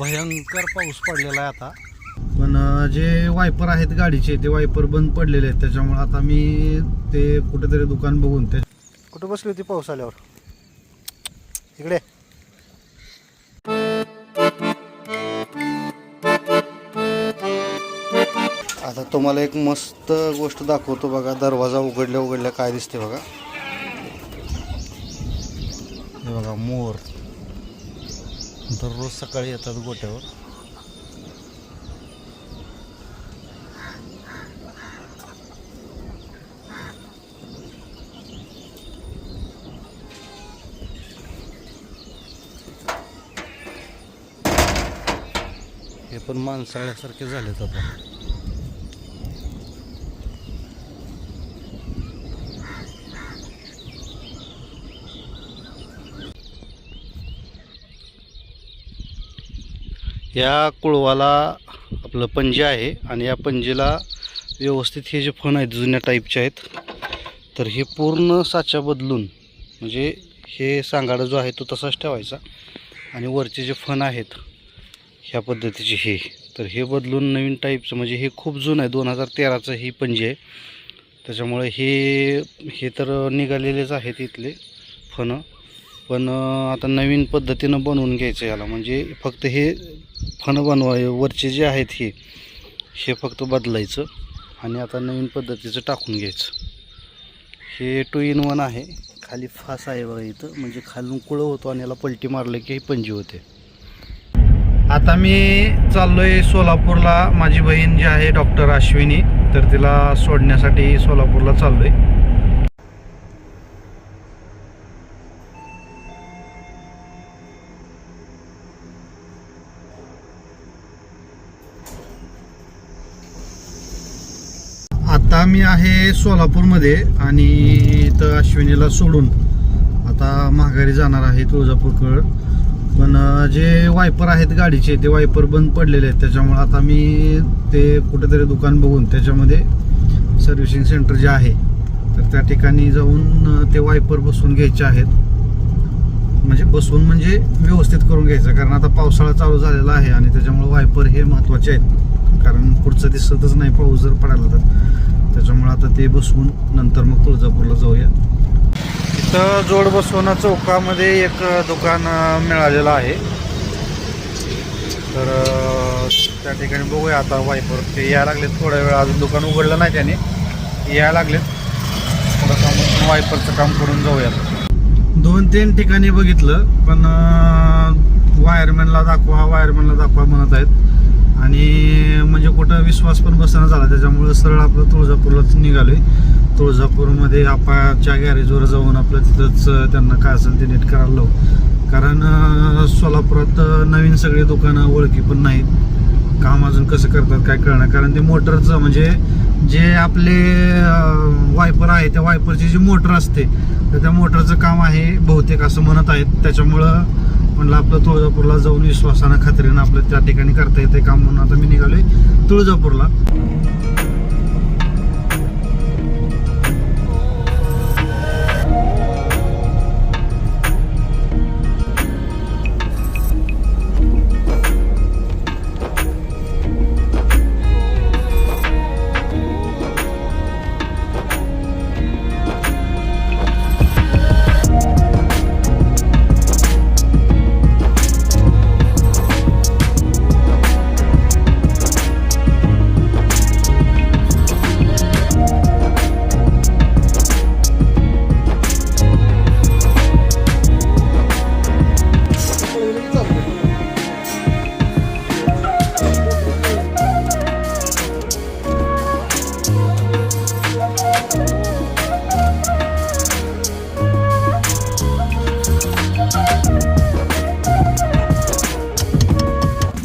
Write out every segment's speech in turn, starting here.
भयंकर पाऊस पडलेला आहे आता. पण जे वायपर आहेत गाडीचे ते वायपर बंद पडलेले आहेत. त्याच्यामुळे आता मी ते कुठेतरी दुकान बघून ते कुठं बसली होती पाऊस आल्यावर? इकडे. आता तुम्हाला एक मस्त गोष्ट दाखवतो बघा. दरवाजा उघडल्या उघडल्या काय दिसते बघा. हे बघा मोर. दररोज सकाळी येतात गोट्यावर. हे पण माणसाळ्यासारखे झालेत आता. या कुळवाला आपलं पंजे आहे आणि या पंजेला व्यवस्थित हे जे फण आहेत जुन्या टाईपचे आहेत तर हे पूर्ण साचा बदलून म्हणजे हे सांगाडा जो आहे तो तसाच ठेवायचा आणि वरचे जे फण आहेत ह्या पद्धतीचे हे. तर हे बदलून नवीन टाईपचं म्हणजे हे खूप जुनं आहे दोन हजार तेराचं ही पंजे आहे. त्याच्यामुळे हे हे तर निघालेलेच आहेत इथले फणं. पण आता नवीन पद्धतीनं बनवून घ्यायचं याला. म्हणजे फक्त हे फणं बनवाय वरचे जे आहेत हे हे फक्त बदलायचं आणि आता नवीन पद्धतीचं टाकून घ्यायचं. हे टू इन वन आहे. खाली फास आहे बघा इथं. म्हणजे खालून कुळं होतो आणि याला पलटी मारलं की हे पंजी होते. आता मी चाललोय सोलापूरला. माझी बहीण जी आहे डॉक्टर अश्विनी तर तिला सोडण्यासाठी सोलापूरला चाललोय. आता मी आहे सोलापूरमध्ये आणि इथं अश्विनीला सोडून आता माघारी जाणार आहे तुळजापूरकडं. पण जे वायपर आहेत गाडीचे ते वायपर बंद पडलेले आहेत. त्याच्यामुळं आता मी ते कुठेतरी दुकान बघून त्याच्यामध्ये सर्व्हिसिंग सेंटर जे आहे तर त्या ठिकाणी जाऊन ते वायपर बसवून घ्यायचे आहेत. म्हणजे बसवून म्हणजे व्यवस्थित करून घ्यायचं कारण आता पावसाळा चालू झालेला आहे आणि त्याच्यामुळे वायपर हे महत्त्वाचे आहेत. कारण पुढचं दिसतच नाही पाऊस जर पडायला तर. त्याच्यामुळे आता ते बसवून नंतर मग तुळजापूरला जाऊया. इथं जोड बसवणं चौकामध्ये एक दुकान मिळालेलं आहे. तर त्या ठिकाणी बघूया आता वायपर ते यायला लागलेत थोड्या वेळ. अजून दुकान उघडलं नाही त्याने. यायला लागलेत. थोडं काम वायपरचं काम करून जाऊया दोन तीन ठिकाणी बघितलं पण वायरमॅनला दाखवा वायरमॅनला दाखवा म्हणत आहेत. आणि म्हणजे कुठं विश्वास पण बसणं झाला त्याच्यामुळे सरळ आपलं तुळजापूरलाच निघालोय. तुळजापूरमध्ये आपाच्या गॅरेजवर जाऊन आपलं तिथंच त्यांना काय असेल ते नीट करायला लावू. कारण सोलापुरात नवीन सगळी दुकानं ओळखी पण नाहीत. काम अजून कसं करतात काय कळणार. कारण ते मोटरचं म्हणजे जे आपले वायपर आहे त्या वायपरची जी मोटर असते तर त्या मोटरचं काम आहे बहुतेक असं म्हणत आहेत. त्याच्यामुळं म्हणलं आपलं तुळजापूरला जाऊन विश्वासानं खात्रीनं आपलं त्या ठिकाणी करता येते काम म्हणून. आता मी निघालोय तुळजापूरला.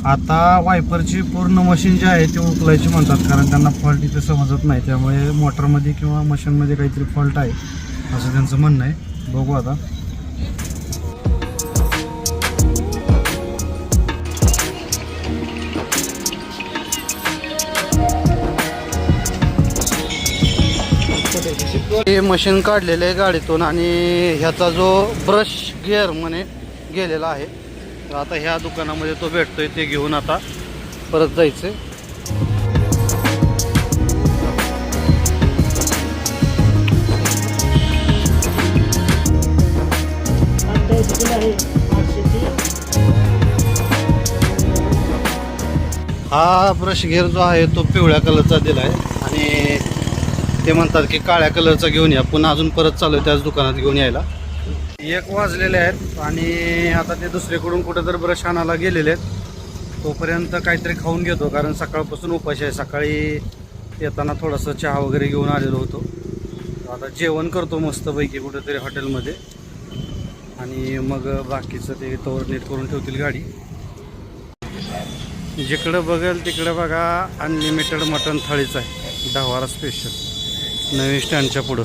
आता वायपरची पूर्ण मशीन जी आहे ती उकलायची म्हणतात. कारण त्यांना फॉल्ट इथे समजत नाही. त्यामुळे मोटरमध्ये किंवा मशीनमध्ये काहीतरी फॉल्ट आहे असं त्यांचं म्हणणं आहे. बघू आता. हे मशीन काढलेलं आहे गाडीतून आणि ह्याचा जो ब्रश गिअर म्हणे गेलेला आहे. तर आता ह्या दुकानामध्ये तो भेटतोय ते घेऊन आता परत जायचं हा ब्रश घेर जो आहे तो पिवळ्या कलरचा दिला आहे आणि ते म्हणतात की काळ्या कलरचा घेऊन या. पुन्हा अजून परत चालू आहे त्याच दुकानात घेऊन यायला. एक वाजलेले आहेत आणि आता ते दुसरीकडून कुठं तर ब्रश आणायला गेलेले आहेत. तोपर्यंत काहीतरी खाऊन घेतो कारण सकाळपासून उपाशी आहे. सकाळी येताना थोडंसं चहा वगैरे घेऊन आलेलो होतो. आता जेवण करतो मस्तपैकी कुठेतरी हॉटेलमध्ये. आणि मग बाकीचं ते तोवर नीट करून ठेवतील गाडी. जिकडं बघेल तिकडं बघा अनलिमिटेड मटन थाळीचं आहे. दहावारा स्पेशल नवीन स्टँडच्या पुढं.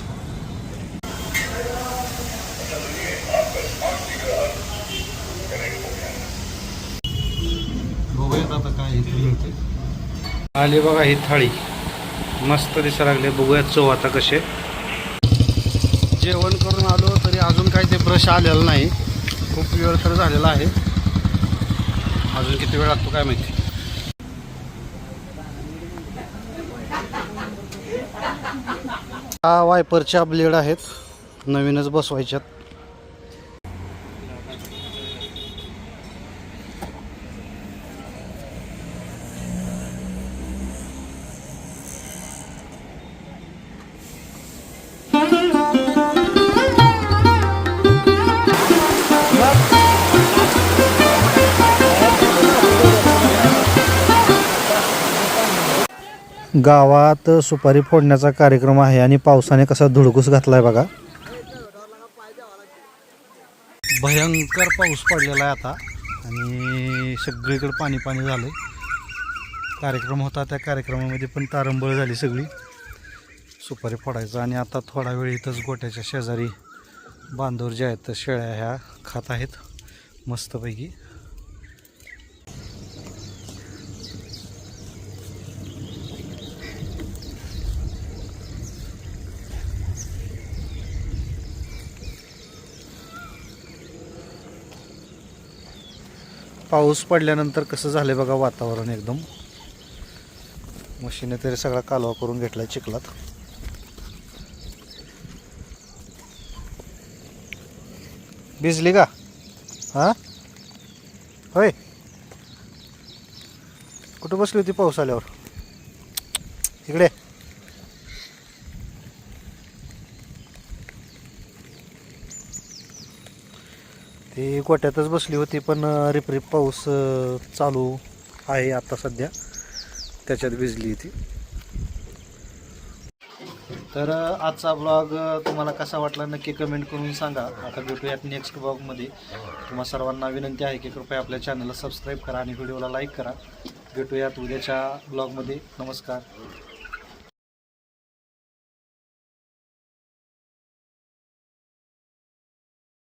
आली बघा ही थाळी. मस्त दिसा लागले. बघूयात चव आता कसे जेवण करून आलो तरी अजून काही ते ब्रश आलेला नाही. खूप वेळ तर झालेला आहे. अजून किती वेळ लागतो काय माहिती. हा वायपरच्या ब्लेड आहेत. नवीनच बसवायच्यात. गावात सुपारी फोडण्याचा कार्यक्रम आहे आणि पावसाने कसा धुडकूस घातलाय बघा. भयंकर पाऊस पडलेला आहे आता. आणि सगळीकडे पाणी पाणी झालं कार्यक्रम होता त्या कार्यक्रमामध्ये पण तारंबळ झाली सगळी. सुपारी फोडायचं आणि आता थोडा वेळ इथंच गोट्याच्या शेजारी बांधूर जे आहेत शेळ्या ह्या खात आहेत. मस्तपैकी. पाऊस पडल्यानंतर कसं झालं बघा वातावरण एकदम. मशीने तरी सगळा कालवा करून घेतला चिखलात. भिजली का? हां? होय. कुठं बसली होती पाऊस आल्यावर? इकडे. ती गोट्यातच बसली होती पण रिपरिप पाऊस चालू आहे आता सध्या. त्याच्यात भिजली ती तर आजचा ब्लॉग तुम्हाला कसा वाटला नक्की कमेंट करून सांगा. आता भेटूयात नेक्स्ट ब्लॉगमध्ये तुम्हा सर्वांना विनंती आहे की कृपया आपल्या चॅनलला सबस्क्राईब करा आणि व्हिडिओला लाईक करा. भेटूयात उद्याच्या ब्लॉगमध्ये नमस्कार.